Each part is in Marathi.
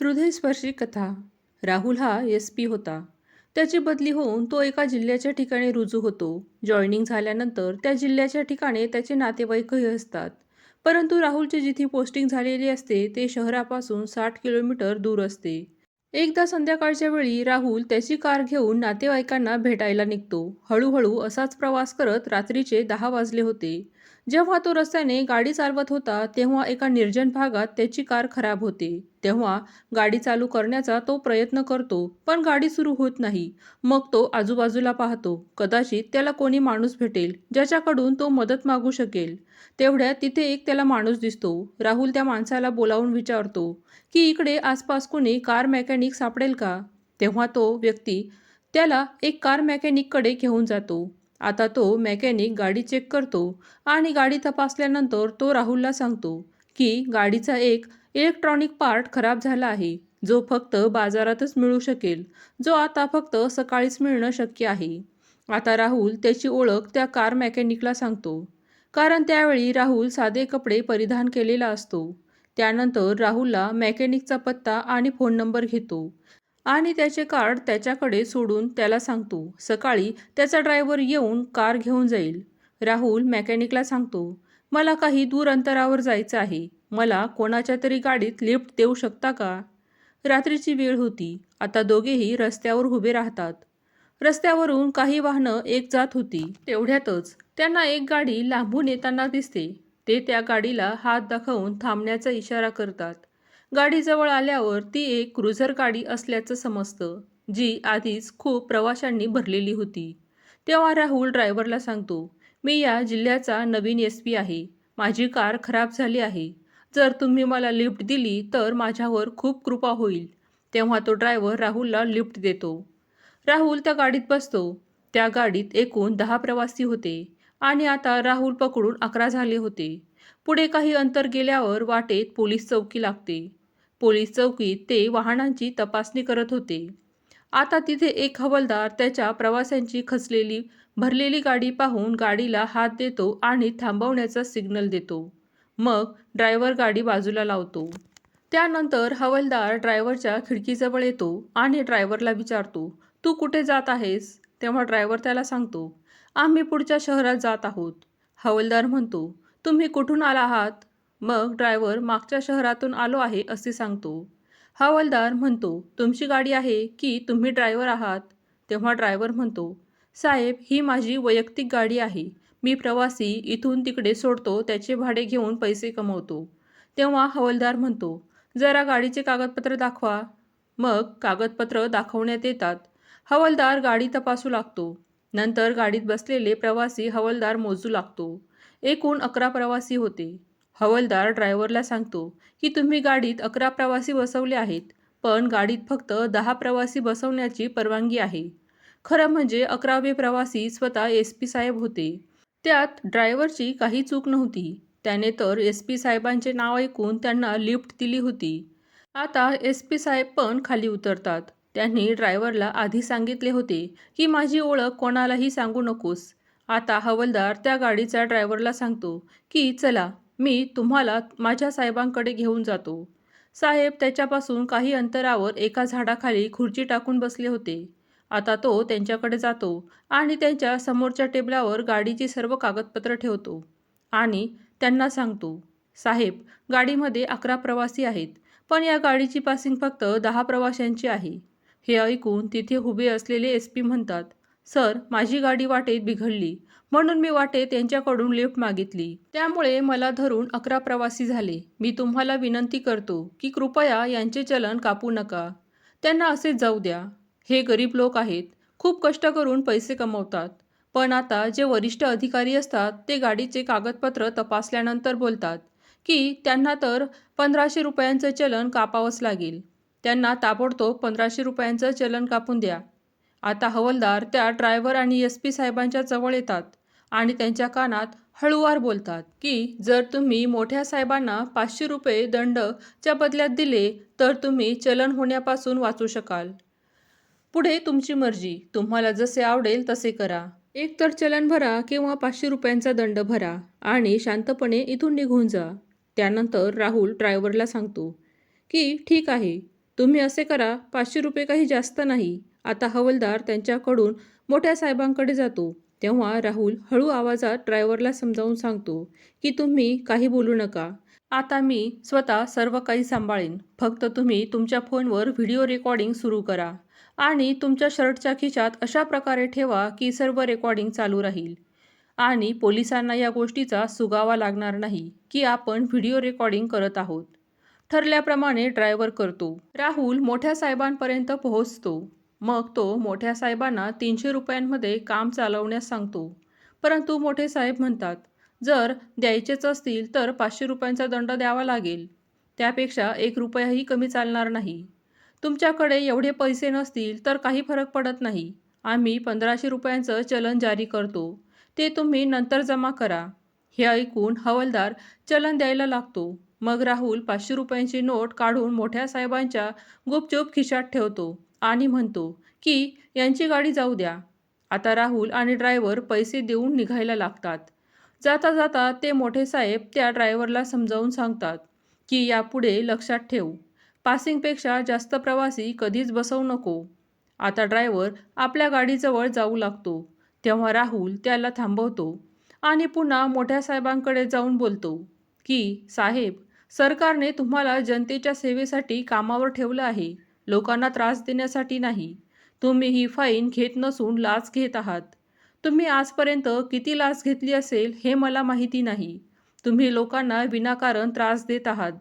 हृदयस्पर्शी कथा. राहुल हा एस पी होता. त्याची बदली होऊन तो एका जिल्ह्याच्या ठिकाणी रुजू होतो. जॉईनिंग झाल्यानंतर त्या जिल्ह्याच्या ठिकाणी त्याचे नातेवाईकही असतात. परंतु राहुलची जिथे पोस्टिंग झालेली असते ते शहरापासून साठ किलोमीटर दूर असते. एकदा संध्याकाळच्या वेळी राहुल त्याची कार घेऊन नातेवाईकांना भेटायला निघतो. हळूहळू असाच प्रवास करत रात्रीचे दहा वाजले होते. जेव्हा तो रस्त्याने गाडी चालवत होता तेव्हा एका निर्जन भागात त्याची कार खराब होते. तेव्हा गाडी चालू करण्याचा तो प्रयत्न करतो पण गाडी सुरू होत नाही. मग तो आजूबाजूला पाहतो. कदाचित त्याला कोणी माणूस भेटेल ज्याच्याकडून तो मदत मागू शकेल. तेवढ्यात तिथे एक त्याला माणूस दिसतो. राहुल त्या माणसाला बोलावून विचारतो की इकडे आसपास कोणी कार मेकॅनिक सापडेल का? तेव्हा तो व्यक्ती त्याला एक कार मेकॅनिककडे घेऊन जातो. आता तो मेकॅनिक गाडी चेक करतो आणि गाडी तपासल्यानंतर तो राहुलला सांगतो की गाडीचा एक इलेक्ट्रॉनिक पार्ट खराब झाला आहे जो फक्त बाजारातच मिळू शकेल जो आता फक्त सकाळीच मिळणं शक्य आहे. आता राहुल त्याची ओळख त्या कार मेकॅनिकला सांगतो. कारण त्यावेळी राहुल साधे कपडे परिधान केलेला असतो. त्यानंतर राहुलला मेकॅनिकचा पत्ता आणि फोन नंबर घेतो. आणि त्याचे कार्ड त्याच्याकडे सोडून त्याला सांगतो सकाळी त्याचा ड्रायव्हर येऊन कार घेऊन जाईल. राहुल मेकॅनिकला सांगतो मला काही दूर अंतरावर जायचं आहे. मला कोणाच्या तरी गाडीत लिफ्ट देऊ शकता का? रात्रीची वेळ होती. आता दोघेही रस्त्यावर उभे राहतात. रस्त्यावरून काही वाहनं एक जात होती. तेवढ्यातच त्यांना एक गाडी लांबून येताना दिसते. ते त्या गाडीला हात दाखवून थांबण्याचा इशारा करतात. गाडीजवळ आल्यावर ती एक क्रुझर गाडी असल्याचं समजतं जी आधीच खूप प्रवाशांनी भरलेली होती. तेव्हा राहुल ड्रायव्हरला सांगतो मी या जिल्ह्याचा नवीन एस पी आहे. माझी कार खराब झाली आहे. जर तुम्ही मला लिफ्ट दिली तर माझ्यावर खूप कृपा होईल. तेव्हा तो ड्रायव्हर राहुलला लिफ्ट देतो. राहुल त्या गाडीत बसतो. त्या गाडीत एकूण दहा प्रवासी होते आणि आता राहुल पकडून अकरा झाले होते. पुढे काही अंतर गेल्यावर वाटेत पोलीस चौकी लागते. पोलीस चौकीत ते वाहनांची तपासणी करत होते. आता तिथे एक हवालदार त्याच्या प्रवाशांची खचलेली भरलेली गाडी पाहून गाडीला हात देतो आणि थांबवण्याचा सिग्नल देतो. मग ड्रायव्हर गाडी बाजूला लावतो. त्यानंतर हवालदार ड्रायव्हरच्या खिडकीजवळ येतो आणि ड्रायव्हरला विचारतो तू कुठे जात आहेस? तेव्हा ड्रायव्हर त्याला सांगतो आम्ही पुढच्या शहरात जात आहोत. हवालदार म्हणतो तुम्ही कुठून आला आहात? मग ड्रायव्हर मागच्या शहरातून आलो आहे असे सांगतो. हवालदार म्हणतो तुमची गाडी आहे की तुम्ही ड्रायव्हर आहात? तेव्हा ड्रायव्हर म्हणतो साहेब ही माझी वैयक्तिक गाडी आहे. मी प्रवासी इथून तिकडे सोडतो त्याचे भाडे घेऊन पैसे कमवतो. तेव्हा हवालदार म्हणतो जरा गाडीचे कागदपत्र दाखवा. मग कागदपत्र दाखवण्यात येतात. हवालदार गाडी तपासू लागतो. नंतर गाडीत बसलेले प्रवासी हवालदार मोजू लागतो. एकूण अकरा प्रवासी होते. हवालदार ड्रायव्हरला सांगतो की तुम्ही गाडीत अकरा प्रवासी बसवले आहेत पण गाडीत फक्त दहा प्रवासी बसवण्याची परवानगी आहे. खरं म्हणजे अकरावे प्रवासी स्वतः एस पी साहेब होते. त्यात ड्रायव्हरची काही चूक नव्हती. त्याने तर एस पी साहेबांचे नाव ऐकून त्यांना लिफ्ट दिली होती. आता एस पी साहेब पण खाली उतरतात. त्यांनी ड्रायव्हरला आधी सांगितले होते की माझी ओळख कोणालाही सांगू नकोस. आता हवलदार त्या गाडीचा ड्रायव्हरला सांगतो की चला मी तुम्हाला माझ्या साहेबांकडे घेऊन जातो. साहेब त्याच्यापासून काही अंतरावर एका झाडाखाली खुर्ची टाकून बसले होते. आता तो त्यांच्याकडे जातो आणि त्यांच्या समोरच्या टेबलावर गाडीची सर्व कागदपत्र ठेवतो आणि त्यांना सांगतो साहेब गाडीमध्ये अकरा प्रवासी आहेत पण या गाडीची पासिंग फक्त दहा प्रवाशांची आहे. हे ऐकून तिथे उभे असलेले एस पी म्हणतात सर माझी गाडी वाटेत बिघडली. म्हणून मी वाटेत त्यांच्याकडून लिफ्ट मागितली. त्यामुळे मला धरून अकरा प्रवासी झाले. मी तुम्हाला विनंती करतो की कृपया यांचे चलन कापू नका. त्यांना असेच जाऊ द्या. हे गरीब लोक आहेत. खूप कष्ट करून पैसे कमवतात. पण आता जे वरिष्ठ अधिकारी असतात ते गाडीचे कागदपत्र तपासल्यानंतर बोलतात की त्यांना तर पंधराशे रुपयांचं चलन कापावंच लागेल. त्यांना ताबडतोब पंधराशे रुपयांचं चलन कापून द्या. आता हवलदार त्या ड्रायव्हर आणि एस पी साहेबांच्या जवळ येतात आणि त्यांच्या कानात हळूवार बोलतात की जर तुम्ही मोठ्या साहेबांना पाचशे रुपये दंडच्या बदल्यात दिले तर तुम्ही चलन होण्यापासून वाचू शकाल. पुढे तुमची मर्जी. तुम्हाला जसे आवडेल तसे करा. एक तर चलन भरा किंवा पाचशे रुपयांचा दंड भरा आणि शांतपणे इथून निघून जा. त्यानंतर राहुल ड्रायव्हरला सांगतो की ठीक आहे. तुम्ही असे करा पाचशे रुपये काही जास्त नाही. आता हवलदार त्यांच्याकडून मोठ्या साहेबांकडे जातो. तेव्हा राहुल हळू आवाजात ड्रायव्हरला समजावून सांगतो की तुम्ही काही बोलू नका. आता मी स्वतः सर्व काही सांभाळेन. फक्त तुम्ही तुमच्या फोनवर व्हिडिओ रेकॉर्डिंग सुरू करा. आणि तुमच्या शर्टच्या खिशात अशा प्रकारे ठेवा की सर्व रेकॉर्डिंग चालू राहील. आणि पोलिसांना या गोष्टीचा सुगावा लागणार नाही की आपण व्हिडिओ रेकॉर्डिंग करत आहोत. ठरल्याप्रमाणे ड्रायव्हर करतो. राहुल मोठ्या साहेबांपर्यंत पोहोचतो. मग तो मोठ्या साहेबांना तीनशे रुपयांमध्ये काम चालवण्यास सांगतो. परंतु मोठे साहेब म्हणतात जर द्यायचेच असतील तर पाचशे रुपयांचा दंड द्यावा लागेल. त्यापेक्षा एक रुपयाही कमी चालणार नाही. तुमच्याकडे एवढे पैसे नसतील तर काही फरक पडत नाही. आम्ही पंधराशे रुपयांचं चलन जारी करतो. ते तुम्ही नंतर जमा करा. हे ऐकून हवलदार चलन द्यायला लागतो. मग राहुल पाचशे रुपयांची नोट काढून मोठ्या साहेबांच्या गुपचूप खिशात ठेवतो. आणि म्हणतो की यांची गाडी जाऊ द्या. आता राहुल आणि ड्रायव्हर पैसे देऊन निघायला लागतात. जाता जाता ते मोठे साहेब त्या ड्रायव्हरला समजावून सांगतात की यापुढे लक्षात ठेव. पासिंगपेक्षा जास्त प्रवासी कधीच बसवू नको. आता ड्रायव्हर आपल्या गाडीजवळ जाऊ लागतो. तेव्हा राहुल त्याला थांबवतो आणि पुन्हा मोठ्या साहेबांकडे जाऊन बोलतो की साहेब सरकारने तुम्हाला जनतेच्या सेवेसाठी कामावर ठेवलं आहे. लोकांना त्रास देण्यासाठी नाही. तुम्ही ही फाईन घेत नसून लाच घेत आहात. तुम्ही आजपर्यंत किती लाच घेतली असेल हे मला माहिती नाही. तुम्ही लोकांना विनाकारण त्रास देत आहात.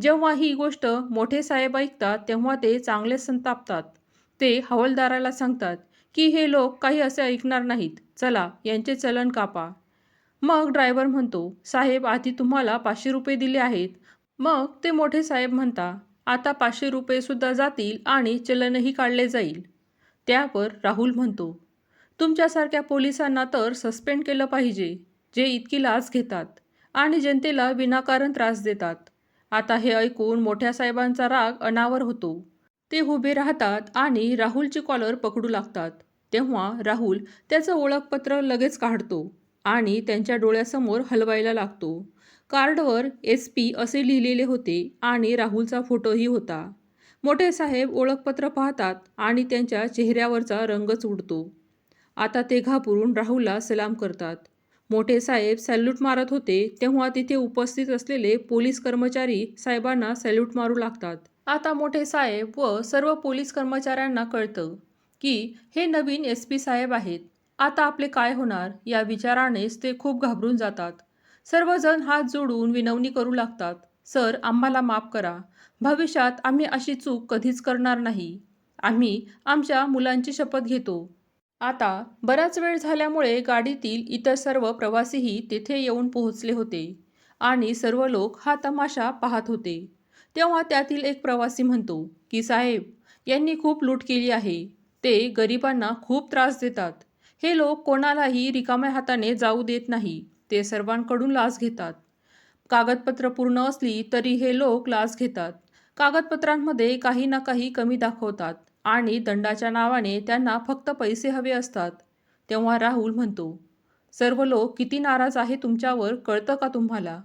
जेव्हा ही गोष्ट मोठे साहेब ऐकतात तेव्हा ते चांगले संतापतात. ते हवालदाराला सांगतात की हे लोक काही असे ऐकणार नाहीत. चला यांचे चलन कापा. मग ड्रायव्हर म्हणतो साहेब आधी तुम्हाला पाचशे रुपये दिले आहेत. मग ते मोठे साहेब म्हणता आता पाचशे रुपयेसुद्धा जातील आणि चलनही काढले जाईल. त्यावर राहुल म्हणतो तुमच्यासारख्या पोलिसांना तर सस्पेंड केलं पाहिजे जे इतकी लाच घेतात आणि जनतेला विनाकारण त्रास देतात. आता हे ऐकून मोठ्या साहेबांचा राग अनावर होतो. ते उभे राहतात आणि राहुलची कॉलर पकडू लागतात. तेव्हा राहुल त्याचं ओळखपत्र लगेच काढतो आणि त्यांच्या डोळ्यासमोर हलवायला लागतो. कार्डवर एस पी असे लिहिलेले होते आणि राहुलचा फोटोही होता. मोठे साहेब ओळखपत्र पाहतात आणि त्यांच्या चेहऱ्यावरचा रंगच उडतो आता ते घाबरून राहुलला सलाम करतात. मोठे साहेब सॅल्यूट मारत होते तेव्हा तिथे उपस्थित असलेले पोलीस कर्मचारी साहेबांना सॅल्यूट मारू लागतात. आता मोठे साहेब व सर्व पोलीस कर्मचाऱ्यांना कळतं की हे नवीन एस पी साहेब आहेत. आता आपले काय होणार या विचारानेच ते खूप घाबरून जातात. सर्वजण हात जोडून विनवणी करू लागतात. सर आम्हाला माफ करा. भविष्यात आम्ही अशी चूक कधीच करणार नाही. आम्ही आमच्या मुलांची शपथ घेतो. आता बराच वेळ झाल्यामुळे गाडीतील इतर सर्व प्रवासीही तेथे येऊन पोहोचले होते आणि सर्व लोक हा तमाशा पाहत होते. तेव्हा त्यातील एक प्रवासी म्हणतो की साहेब यांनी खूप लूट केली आहे. ते गरिबांना खूप त्रास देतात. हे लोक कोणालाही रिकाम्या हाताने जाऊ देत नाही. ते सर्वांकडून लाच घेतात. कागदपत्र पूर्ण असली तरी हे लोक लाच घेतात. कागदपत्रांमध्ये काही ना काही कमी दाखवतात आणि दंडाच्या नावाने त्यांना फक्त पैसे हवे असतात. तेव्हा राहुल म्हणतो सर्व लोक किती नाराज आहे तुमच्यावर कळतं का तुम्हाला?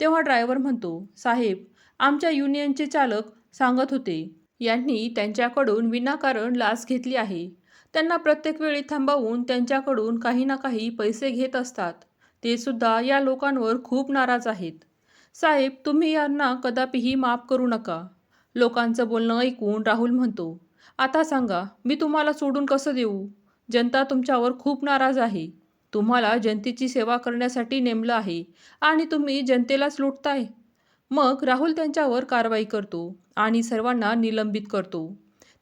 तेव्हा ड्रायव्हर म्हणतो साहेब आमच्या युनियनचे चालक सांगत होते यांनी त्यांच्याकडून विनाकारण लाच घेतली आहे. त्यांना प्रत्येक वेळी थांबवून त्यांच्याकडून काही ना काही पैसे घेत असतात. ते सुद्धा या लोकांवर खूप नाराज आहेत. साहेब तुम्ही यांना कदापिही माफ करू नका. लोकांचं बोलणं ऐकून राहुल म्हणतो आता सांगा मी तुम्हाला सोडून कसं देऊ? जनता तुमच्यावर खूप नाराज आहे. तुम्हाला जनतेची सेवा करण्यासाठी नेमलं आहे आणि तुम्ही जनतेलाच लुटताय. मग राहुल त्यांच्यावर कारवाई करतो आणि सर्वांना निलंबित करतो.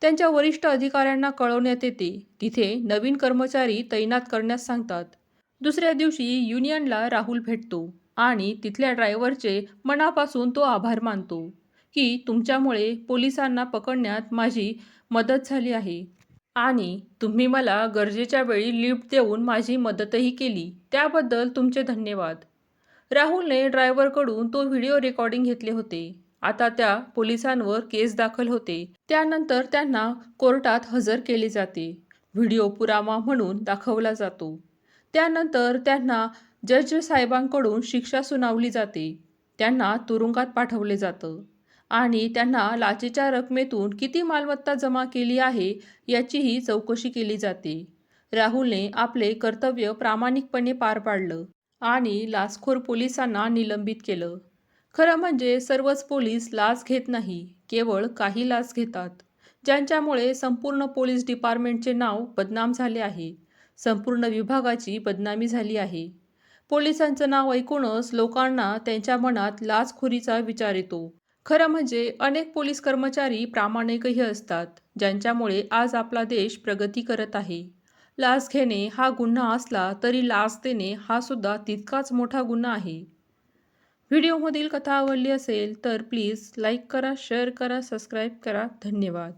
त्यांच्या वरिष्ठ अधिकाऱ्यांना कळवण्यात येते तिथे नवीन कर्मचारी तैनात करण्यास सांगतात. दुसऱ्या दिवशी युनियनला राहुल भेटतो आणि तिथल्या ड्रायव्हरचे मनापासून तो आभार मानतो की तुमच्यामुळे पोलिसांना पकडण्यात माझी मदत झाली आहे. आणि तुम्ही मला गरजेच्या वेळी लिफ्ट देऊन माझी मदतही केली. त्याबद्दल तुमचे धन्यवाद. राहुलने ड्रायव्हरकडून तो व्हिडिओ रेकॉर्डिंग घेतले होते. आता त्या पोलिसांवर केस दाखल होते. त्यानंतर त्यांना कोर्टात हजर केले जाते. व्हिडिओ पुरावा म्हणून दाखवला जातो. त्यानंतर त्यांना जज साहेबांकडून शिक्षा सुनावली जाते. त्यांना तुरुंगात पाठवले जातं. आणि त्यांना लाचेच्या रकमेतून किती मालमत्ता जमा केली आहे याचीही चौकशी केली जाते. राहुलने आपले कर्तव्य प्रामाणिकपणे पार पाडलं आणि लाचखोर पोलिसांना निलंबित केलं. खरं म्हणजे सर्वच पोलीस लाच घेत नाही केवळ काही लाच घेतात. ज्यांच्यामुळे संपूर्ण पोलीस डिपार्टमेंटचे नाव बदनाम झाले आहे. संपूर्ण विभागाची बदनामी झाली आहे. पोलिसांचं नाव ऐकूनच लोकांना त्यांच्या मनात लाचखोरीचा विचार येतो. खरं म्हणजे अनेक पोलीस कर्मचारी प्रामाणिकही असतात ज्यांच्यामुळे आज आपला देश प्रगती करत आहे. लाच घेणे हा गुन्हा असला तरी लाच देणे हा सुद्धा तितकाच मोठा गुन्हा आहे. व्हिडिओमधील कथा आवडली असेल तर प्लीज लाईक करा शेअर करा सबस्क्राईब करा. धन्यवाद.